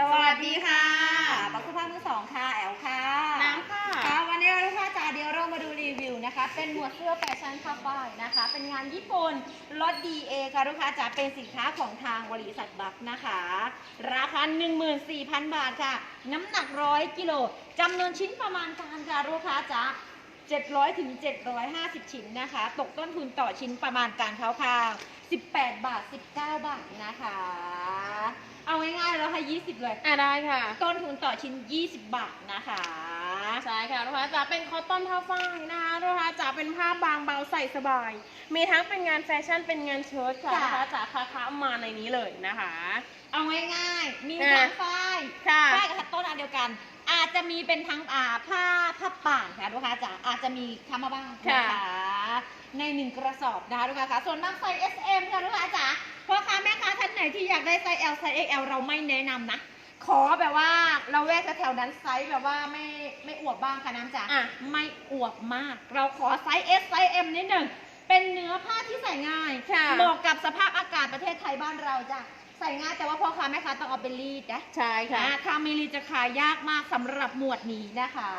สวัสดีค่ะบักสุภาพมือสองค่ะ แอลค่ะ น้ำค่ะ ค่ะวันนี้เราลูกค้าจ๋าเดี๋ยวเรามาดูรีวิวนะคะ เป็นหมวดเสื้อแฟชั่นผ้าฝ้ายนะคะ เป็นงานญี่ปุ่นรถ DA ค่ะลูกค้าจ๋าเป็นสินค้าของทางบริษัทบักนะคะ ราคา 14,000 บาทค่ะ น้ำหนักร้อยกิโลจำนวนชิ้นประมาณการค่ะลูกค้าจ๋า700ถึง750 ชิ้นนะคะ ตกต้นทุนต่อชิ้นประมาณการคร่าวๆ18 บาท 19 บาทนะคะ เอาง่ายๆแล้วให้20 เลย อะได้ค่ะ ต้นทุนต่อชิ้น 20 บาทนะคะ ใช่ค่ะลูกค้าจ๋าเป็นคอตตอนผ้าฝ้ายนะคะลูกค้าจ๋าเป็นผ้าบางเบาใส่สบาย มีทั้งเป็นงานแฟชั่นเป็นงานเชิ้ตค่ะจ้ะ ลูกค้าจ๋าคาคามาในนี้เลยนะคะ เอาง่ายๆ มีอะทั้งฝ้ายค่ะ ฝ้ายกับคัตต้นอันเดียวกัน อาจจะมีเป็นทั้งอ่าผ้าผ้าป่านค่ะลูกค้าจ๋าอาจจะมีทำมาบ้างนะคะในหนึ่งกระสอบนะคะลูกค้าค่ะส่วนมากไซส์ S M ค่ะลูกค้าจ๋าพ่อค้าแม่ค้าท่าน ได้ไซส์ L ไซส์ XL เราไม่แนะนำนะ ขอแบบว่าเราแวกแถวๆนั้นไซส์แบบว่าไม่ไม่อวบบ้างค่ะน้ำจ๋าอะ ไม่อวบมาก เราขอไซส์ S ไซส์ M นิดหนึ่งเป็นเนื้อผ้าที่ใส่ง่ายค่ะ เหมาะกับสภาพอากาศประเทศไทยบ้านเราจ้ะใส่ง่ายแต่ว่าพ่อค้าแม่ค้าต้องเอาไปรีดนะใช่ค่ะนะถ้าไม่รีดจะขายยากมากสำหรับหมวดนี้นะคะ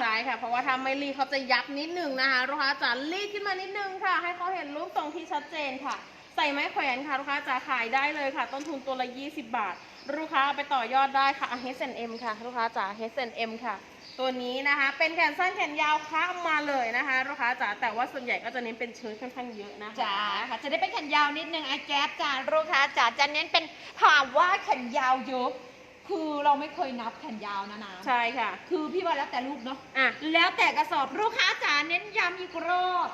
ใช่ค่ะ เพราะว่าถ้าไม่รีดเขาจะยับนิดนึงนะคะลูกค้าจ๋ารีดขึ้นมานิดนึงค่ะ ให้เขาเห็นรูปทรงที่ชัดเจนค่ะ ใส่ไม้แขวนค่ะลูกค้าจ๋าขายได้เลยค่ะ ต้นทุนตัวละ 20 บาท ลูกค้าเอาไปต่อยอดได้ค่ะ H&M ค่ะ ลูกค้าจ๋า H&M ค่ะ ตัวนี้นะคะ เป็นแขนสั้นแขนยาวค้ามาเลยนะคะ ลูกค้าจ๋าแต่ว่าส่วนใหญ่ก็จะเน้นเป็นเชิ้ตค่อนข้างเยอะนะคะจ้าค่ะจะได้เป็นแขนยาวนิดนึงไอ้แก๊ปจ้าลูกค้าจ๋าจะเน้นเป็นถามว่าแขนยาวเยอะคือเราไม่เคยนับแขนยาวนะนะใช่ค่ะ คือพี่ว่าแล้วแต่ลูกเนาะอะแล้วแต่กระสอบลูกค้าจ๋าเน้นย้ำอีกรอบ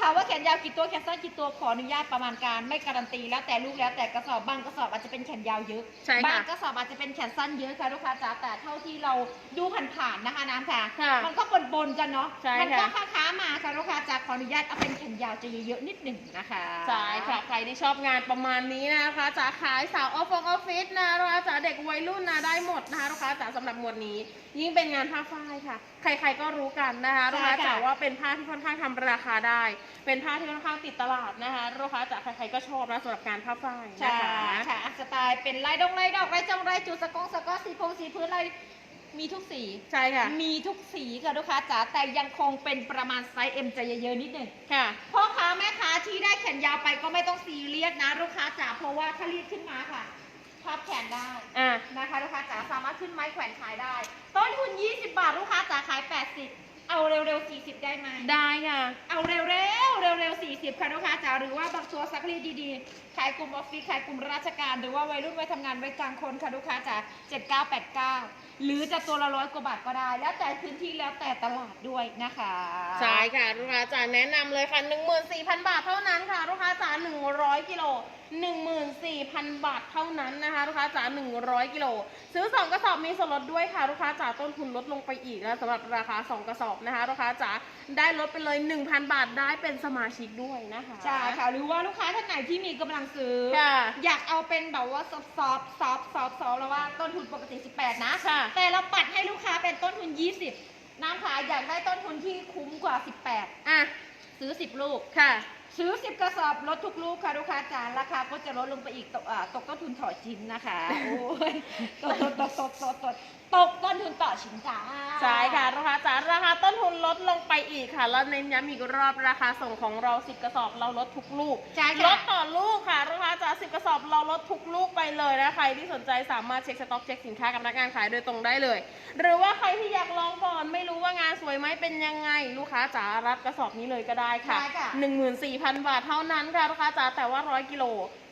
ถามว่าแขนยาวกี่ตัวแขนสั้นกี่ตัวขออนุญาตประมาณการไม่การันตีแล้วแต่ลูกแล้วแต่กระสอบบางกระสอบอาจจะเป็นแขนยาวเยอะใช่ค่ะบางกระสอบอาจจะเป็นแขนสั้นเยอะค่ะลูกค้าจ๋าแต่เท่าที่เราดูผ่านๆนะคะน้ำค่ะ ค่ะมันก็ปนๆกันเนาะใช่มัก็ค่ะค้าๆมาค่ะลูกค้าจ๋าขออนุญาตเอาเป็นแขนยาวจะเยอะๆนิดหนึ่งนะคะใช่ค่ะใครที่ชอบงานประมาณนี้นะคะจ๋าขายสาวออฟฟงออฟฟิศนะลูกค้าจ๋าเด็กวัยรุ่นนะได้หมดนะคะลูกค้าจ๋าสำหรับหมวดนี้ ยิ่งเป็นงานผ้าฝ้ายค่ะ ใครๆก็รู้กันนะคะลูกค้าจ๋าว่าเป็นผ้าที่ค่อนข้างทำราคาได้เป็นผ้าที่ค่อนข้างติดตลาดนะคะลูกค้าจ๋าใครๆก็ชอบนะสำหรับการผ้าฝ้ายใช่นะคะค่ะ สไตล์เป็นลายดงลายดอกลายจงลายจูสกงสกอตสีพงสีพื้นลายมีทุกสี ใช่ค่ะ มีทุกสีค่ะลูกค้าจ๋าแต่ยังคงเป็นประมาณไซส์ M จะเยอะๆนิดหนึ่งค่ะพ่อค้าแม่ค้าที่ได้แขนยาวไปก็ไม่ต้องซีเรียสนะลูกค้าจ๋าเพราะว่าถ้ารีดขึ้นมาค่ะพับแขนได้อะนะคะลูกค้าจ๋าสามารถขึ้นไม้แขวนขายได้ ต้นทุน 20 บาทลูกค้าจ๋าขาย 80 เอาเร็วๆ 40 ได้ไหมได้ค่ะ เอาเร็วๆ เร็วๆ 40 ค่ะลูกค้าจ๋าหรือว่าบางตัวซักรีดดีๆ ขายกลุ่มออฟฟิศขายกลุ่มราชการ หรือว่าวัยรุ่นวัยทำงานวัยกลางคนค่ะลูกค้าจ๋า7989 หรือจะตัวละร้อยกว่าบาทก็ได้ แล้วแต่พื้นที่แล้วแต่ตลาดด้วยนะคะใช่ค่ะลูกค้าจ๋าแนะนำเลยค่ะ14,000 บาทเท่านั้นค่ะลูกค้าจ๋า100 กิโล 14,000 บาทเท่านั้นนะคะลูกค้าจ๋า100 กิโล ซื้อ 2 กระสอบมีส่วนลดด้วยค่ะลูกค้าจ๋าต้นทุนลดลงไปอีกนะสำหรับราคา 2 กระสอบนะคะลูกค้าจ๋าได้ลดไปเลย 1,000 บาทได้เป็นสมาชิกด้วยนะคะใช่ค่ะหรือว่าลูกค้าท่านไหนที่มีกำลังซื้อ ค่ะ อยากเอาเป็นแบบว่าซอฟซอฟซอฟซอฟซอฟแล้วว่าต้นทุนปกติ 18 นะ ค่ะ แต่เราปัดให้ลูกค้าเป็นต้นทุน 20 น้ำขาอยากได้ต้นทุนที่คุ้มกว่า 18 อะ ซื้อ 10 ลูก ค่ะ ซื้อสิบกระสอบลดทุกลูกค่ะลูกค้าจ๋าราคาก็จะลดลงไปอีกตกอ่าตกต้นทุนต่อชิ้นนะคะ โอ้ยตกตกตกตกตก ตกตกต้นทุนต่อชิ้นจ้า ใช่ค่ะลูกค้าจ๋าราคาต้นทุนลดลงไปอีกค่ะ แล้วเน้นย้ำอีกรอบราคาส่งของเรา 10 กระสอบเราลดทุกลูกใช่ลค่ะดต่อลูกค่ะลูกค้าจ๋า10 กระสอบเราลดทุกลูกไปเลยนะใครที่สนใจสามารถเช็คสต็อกเช็คสินค้ากับพนักงานขายโดยตรงได้เลย หรือว่าใครที่อยากลองก่อนไม่รู้ว่างานสวยไหมเป็นยังไง ลูกค้าจ๋ารับกระสอบนี้เลยก็ได้ค่ะ ใช่ค่ะ 14,000 บาทเท่านั้นค่ะลูกค้าจ๋าแต่ว่า 100 กิโล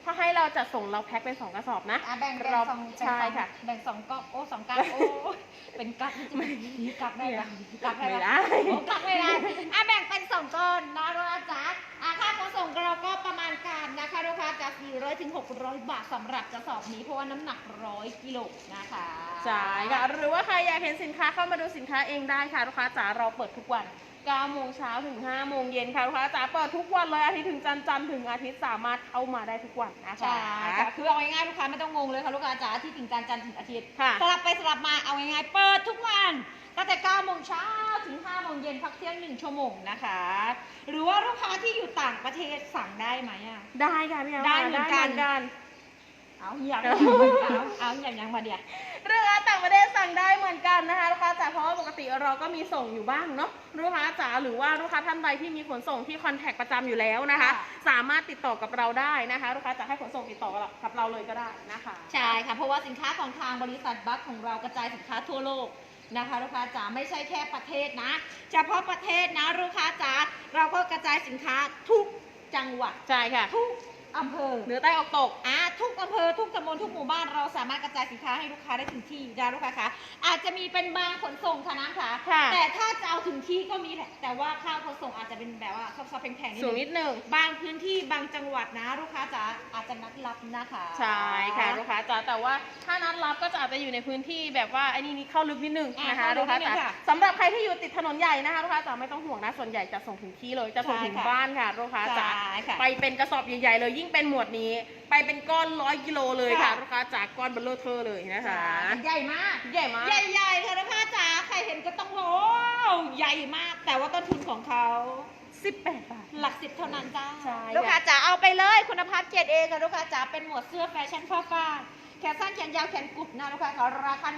ถ้าให้เราจัดส่งเราแพ็คเป็น2กระสอบนะอะแบ่งแบ่งเราสองใช่ค่ะ แบ่งสองก็โอ้สองกักโอ้เป็นกักที่จะเป็นกักได้ปะกักได้ไม่ปะได้โอ้กักไม่ได้อะแบ่งเป็นสองก้อนนะลูกค้าจ๋าอะค่าขนส่งเราก็ประมาณการนะคะลูกค้าจาก400ถึง600 บาทสำหรับกระสอบนี้เพราะว่าน้ำหนักร้อยกิโลนะคะใช่ค่ะหรือว่าใครอยากเห็นสินค้าเข้ามาดูสินค้าเองได้ค่ะลูกค้าจ๋าเราเปิดทุกวัน 9โมงเช้าถึง5โมงเย็นค่ะลูกค้าจ๋าเปิดทุกวันเลยอาทิตย์ถึงจันทร์จันทร์ถึงอาทิตย์สามารถเข้ามาได้ทุกวันนะคะใช่ค่ะคือเอาง่ายๆลูกค้าไม่ต้องงงเลยค่ะลูกค้าจ๋าที่ถึงจันทร์จันทร์ถึงอาทิตย์ค่ะสลับไปสลับมาเอาง่ายๆเปิดทุกวันตั้งแต่9โมงเช้าถึง5โมงเย็นพักเที่ยง 1 ชั่วโมงนะคะ หรือว่าลูกค้าที่อยู่ต่างประเทศสั่งได้ไหมอะได้ค่ะพี่แอมได้เหมือนกันได้เหมือนกัน เอาอย่างเอาเอาอย่างยังมาเดียวเรือต่างประเทศสั่งได้เหมือนกันนะคะลูกค้าจ๋าเพราะว่าปกติเราก็มีส่งอยู่บ้างเนาะลูกค้าจ๋าหรือว่าลูกค้าท่านใดที่มีขนส่งที่คอนแทคประจำอยู่แล้วนะคะ ค่ะ สามารถติดต่อกับเราได้นะคะลูกค้าจะให้ขนส่งติดต่อกับเราเลยก็ได้นะคะใช่ค่ะ เพราะว่าสินค้าของทางบริษัทบัคของเรากระจายสินค้าทั่วโลกนะคะลูกค้าจ๋าไม่ใช่แค่ประเทศนะ เฉพาะประเทศนะลูกค้าจ๋าเราก็กระจายสินค้าทุกจังหวัด ใช่ค่ะทุกอำเภอเหนือใต้ออกตก อ่า ทุกอำเภอทุกตำบลทุกหมู่บ้านเราสามารถกระจายสินค้าให้ลูกค้าได้ถึงที่นะลูกค้าคะอาจจะมีเป็นบางขนส่งค่ะน้ำค่ะค่ะแต่ถ้าจะเอาถึงที่ก็มีแหละแต่ว่าค่าขนส่งอาจจะเป็นแบบว่าซอฟๆแพงๆนิดสูงนึนิงดนึงบางพื้นที่บางจังหวัดนะ ลูกค้าจ๋าอาจจะนัดรับนะคะใช่ค่ะลูกค้าจ๋าแต่ว่าถ้านัดรับก็จะอาจจะอยู่ในพื้นที่แบบว่าไอ้นี่นี่เข้าลึกนิดนึงอ่านะคะเข้าลึลูกกค้านิดนึจ๋างค่ะสำหรับใครที่อยู่ติดถนนใหญ่นะคะลูกค้าจ๋าไม่ต้องห่วงนะส่วนใหญ่จะส่งถึงที่เลยจะส่งถึงใช่ค่ะบ้านค่ะลูกค้าจ๋าใช่ค่ะ ไปเป็นกระสอบใหญ่ๆเลยยิ่งเป็นหมวดนี้ ไปเป็นก้อนร้อยกิโลเลยค่ะค่ะ ลูกค้าจ๋าก้อนเบลเลอร์เทอร์เลยนะคะ ใหญ่มาก ใหญ่มาก ใหญ่ๆค่ะลูกค้าจ๋าใครเห็นก็ต้องโอ้ใหญ่มาก แต่ว่าต้นทุนของเขา18 บาท หลักสิบเท่านั้นจ้าใช่ ลูกค้าจ๋าเอาไปเลยคุณภาพเกรดเอค่ะลูกค้าจ๋าเป็นหมวดเสื้อแฟชั่นผ้าฝ้ายแขนสั้นแขนยาวแขนกุดนะลูกค้าขอราคา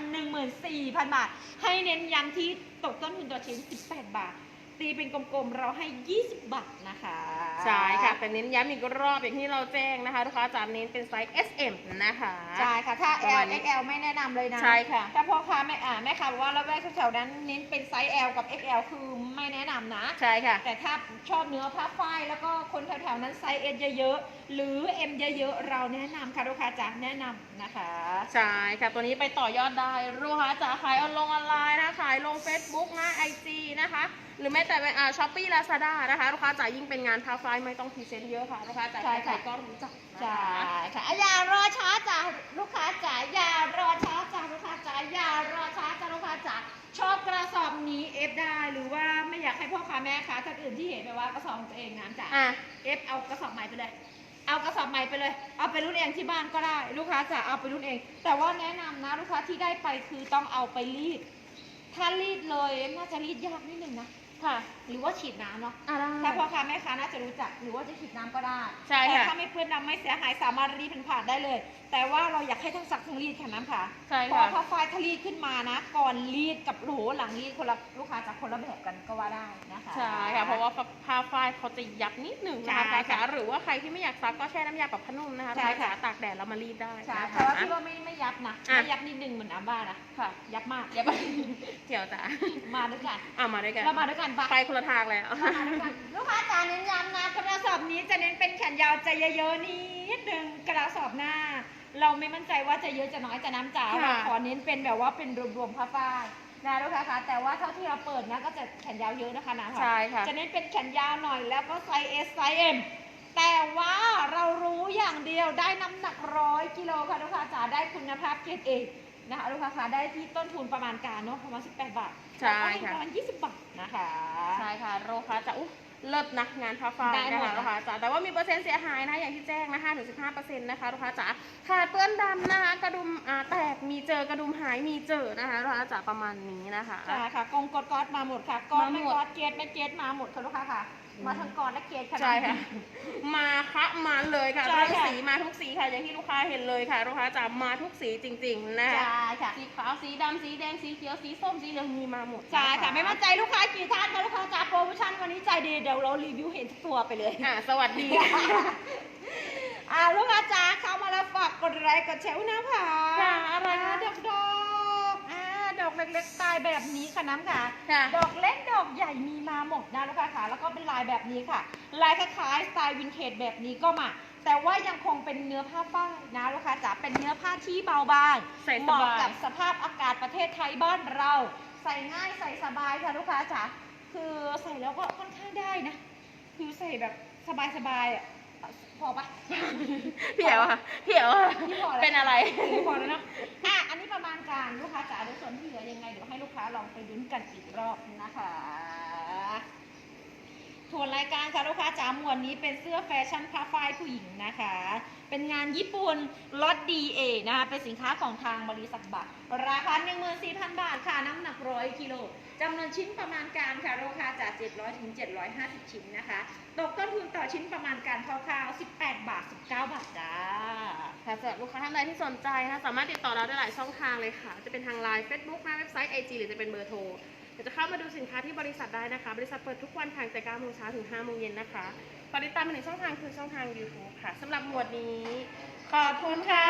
14,000 บาท ให้เน้นย้ำที่ตกต้นทุนต่อชิ้น 18 บาท ตีเป็นกลมๆ เราให้ 20 บาทนะคะ ใช่ค่ะ แต่เน้นย้ำอีกรอบอย่างที่เราแจ้งนะคะลูกค้าจ๋าเน้นเป็นไซส์ S M นะคะ ใช่ค่ะ ถ้า ประมา L ณนี้ XL ไม่แนะนำเลยนะใช่ค่ะ ถ้าพ่อค้าไม่อ่าแม่ค้าบอกว่าเราแวกแถวๆนั้นเน้นเป็นไซส์ L กับ XL คือไม่แนะนำนะ ใช่ค่ะ แต่ถ้าชอบเนื้อผ้าฝ้ายแล้วก็คนแถวๆนั้นไซส์ S เยอะๆ หรือ M เยอะๆเราแนะนำค่ะลูกค้าจ๋าแนะนำนะคะ ใช่ค่ะตัวนี้ไปต่อยอดได้ลูกค้าจ๋าขายออนลงออนไลน์นะขายลง Facebook นะ IG นะคะ หรือแม้แต่เป็นอ่าช้อปปี้ลาซาด้านะคะลูกค้าจ๋ายิ่งเป็นงานท้าไฟไม่ต้องพรีเซนต์เยอะค่ะลูกค้าจ๋าใช่ค่ะใครๆก็รู้จักนะใช่คะค่ะอย่ารอช้าจ้ะลูกค้าจ๋าอย่ารอช้าจ้ะลูกค้าจ๋าอย่ารอช้าจ้ะลูกค้าจ๋าชอบกระสอบนี้เอฟได้หรือว่าไม่อยากให้พ่อค้าแม่ค้าท่านอื่นที่เห็นไปว่ากระสอบของตัวเองน้ำจ๋าอะเอฟเอากระสอบใหม่ไปเลย เอากระสอบใหม่ไปเลย เอาไปรุ่นเองที่บ้านก็ได้ ลูกค้าจะเอาไปรุ่นเอง แต่ว่าแนะนำนะลูกค้าที่ได้ไปคือต้องเอาไปรีด ถ้ารีดเลยน่าจะรีดยากนิดนึงนะ ค่ะ หรือว่าฉีดน้ำเนาะอะได้ ถ้าพ่อค้าแม่ค้าน่าจะรู้จักหรือว่าจะฉีดน้ำก็ได้ใช่แต่ค่ะถ้าไม่เปื้อนน้ำไม่เสียหายสามารถรีดผ่านๆได้เลย แต่ว่าเราอยากให้ทั้งซักทั้งรีดแค่นั้นค่ะใช่พอค่ะถ้าไฟล์ทรีดขึ้นมานะ ก่อนรีดกับโหลหลังรีดคนละลูกค้าจะคนละแบบกันก็ว่าได้นะคะ ใช่ค่ะ เพราะว่าผ้าฝ้ายเขาจะยับนิดหนึ่งนะคะใช่ค่ะจ๋าหรือว่าใครที่ไม่อยากซักก็แช่น้ำยาปรับผ้านุ่มนะคะใช่ค่ะลูกาจ๋าตากแดดแล้วมารีดได้ใช่นะคะ แต่ว่าพี่ว่าไม่ไม่ยับนะอะ ไม่ยับนิดนึงเหมือนอาบ้านะค่ะ ยับมากเดี๋ยวไปเดี๋ยวจ๋ามาด้วยกัน อะมาด้วยกัน เรามาด้วยกันปะไปคนละทางแล้วมาด้วยกันลูกค้าจ๋าเน้นย้ำนะกระสอบนี้จะเน้นเป็นแขนยาวจะเยอะๆนิดนึงกระสอบหน้า เราไม่มั่นใจว่าจะเยอะจะน้อยจะน้ำจ๋าค่ะ เราขอเน้นเป็นแบบว่าเป็นรวมๆผ้าฝ้ายนะลูกค้าคะแต่ว่าเท่าที่เราเปิดนะก็จะแขนยาวเยอะนะคะนะใช่ค่ะ จะเน้นเป็นแขนยาวหน่อยแล้วก็ไซส์ S ไซส์ M แต่ว่าเรารู้อย่างเดียวได้น้ำหนักร้อยกิโลค่ะลูกค้าจ๋าได้คุณภาพเกรดเอ นะคะลูกค้าคะได้ที่ต้นทุนประมาณการเนาะประมาณ 18 บาทใช่ค่ะ ประมาณ 20 บาทนะคะใช่ค่ะโรคะจะอุ๊ยเลิศนะงานผ้าฝ้ายได้หมนะดคะนะลูกค้าจ๋าแต่ว่ามีเปอร์เซ็นต์เสียหายนะอย่างที่แจ้งนะ5ถึง15%นะคะลูกค้าจ๋าขาดเปื้อนดำนะคะกระดุมอ่าแตกมีเจอกระดุมหายมีเจอนะคะลูกค้าจ๋าประมาณนี้นะคะ ใช่ค่ะกงกดกอดมาหมดค่ะกอดมาไม่หมด กอดเกตไม่เกตมาหมดค่ะลูกค้าค่ะ มาทั้งกอดและเกตค่ะใช่ค่ะมาคะมาเลยค่ะใช่เรื่องค่ะ สีมาทุกสีค่ะ อย่างที่ลูกค้าเห็นเลยค่ะลูกค้าจ๋ามาทุกสีจริง ๆ นะคะ ใช่ค่ะสีขาวสีดำสีแดงสีเขียวสีส้มสีเหลืองมีมาหมดใช่ค่ะนไม่มั่นใจลูกค้ากี่ท่านค่ะลูกค้าจ๋าโปรโมชั่นวันนี้ใจดีเดี๋ยวเรารีวิวเห็นทุกตัวไปเลย อะสวัสดีอ่าลูกค้าจ๋าเข้ามาแล้วฝากกดไลค์กดแชร์ด้วยนะคะค่ะอะไรคะ ดอกดอกอ่าดอ กเล็กๆสไตล์แบบนี้ค่ะน้ำค่ะ ค่ะดอกเล็กดอกใหญ่มีมาหมดนะลูกค้าค่ะ แล้วก็เป็นลายแบบนี้ค่ะ ลายคล้ายๆสไตล์วินเทจแบบนี้ก็มา แต่ว่ายังคงเป็นเนื้อผ้าฝ้ายนะลูกค้าจ๋าเป็นเนื้อผ้าที่เบาบางใส่สเหมาะบายกับสภาพอากาศประเทศไทยบ้านเรา ใส่ง่ายใส่สบายค่ะลูกค้าจ๋าคือใส่แล้วก็ค่อนข้างได้นะ คือใส่แบบสบายๆอะ พอปะพี่เอ๋วค่ะพี่เอ๋วค่ะพี่พอแล้วเป็นอะไรพอแล้วเนาะอะอันนี้ประมาณการลูกค้าจ๋าเดี๋ยวส่วนที่เหลือยังไงเดี๋ยวให้ลูกค้าลองไปลุ้นกันอีกรอบนะคะทวนรายการค่ะลูกค้าจ๋าหมวดนี้เป็นเสื้อแฟชั่นผ้าฝ้ายผู้หญิงนะคะ เป็นงานญี่ปุ่นลด DA นะคะเป็นสินค้าของทางบริษัทบัตรราคา 14,000 บาทค่ะน้ำหนักร้อยกิโลจำนวนชิ้นประมาณการค่ะลูกค้าจาก 700ถึง750 ชิ้นนะคะ ตกต้นทุนต่อชิ้นประมาณการคร่าวๆ 18 บาท 19 บาทจ้าค่ะสำหรับลูกค้าท่านใดที่สนใจนะคะสามารถติดต่อเราได้หลายช่องทางเลยค่ะ จะเป็นทางไลน์ Facebook หน้าเว็บไซต์ IG หรือจะเป็นเบอร์โทร ดี๋ยวจะเข้ามาดูสินค้าที่บริษัทได้นะคะ บริษัทเปิดทุกวันค่ะแต่9โมงเช้าถึง5โมงเย็นนะคะฝากติดตามมาหนึ่งช่องทางคือช่องทาง YouTube ค่ะสำหรับหมวดนี้ ขอบคุณค่ะ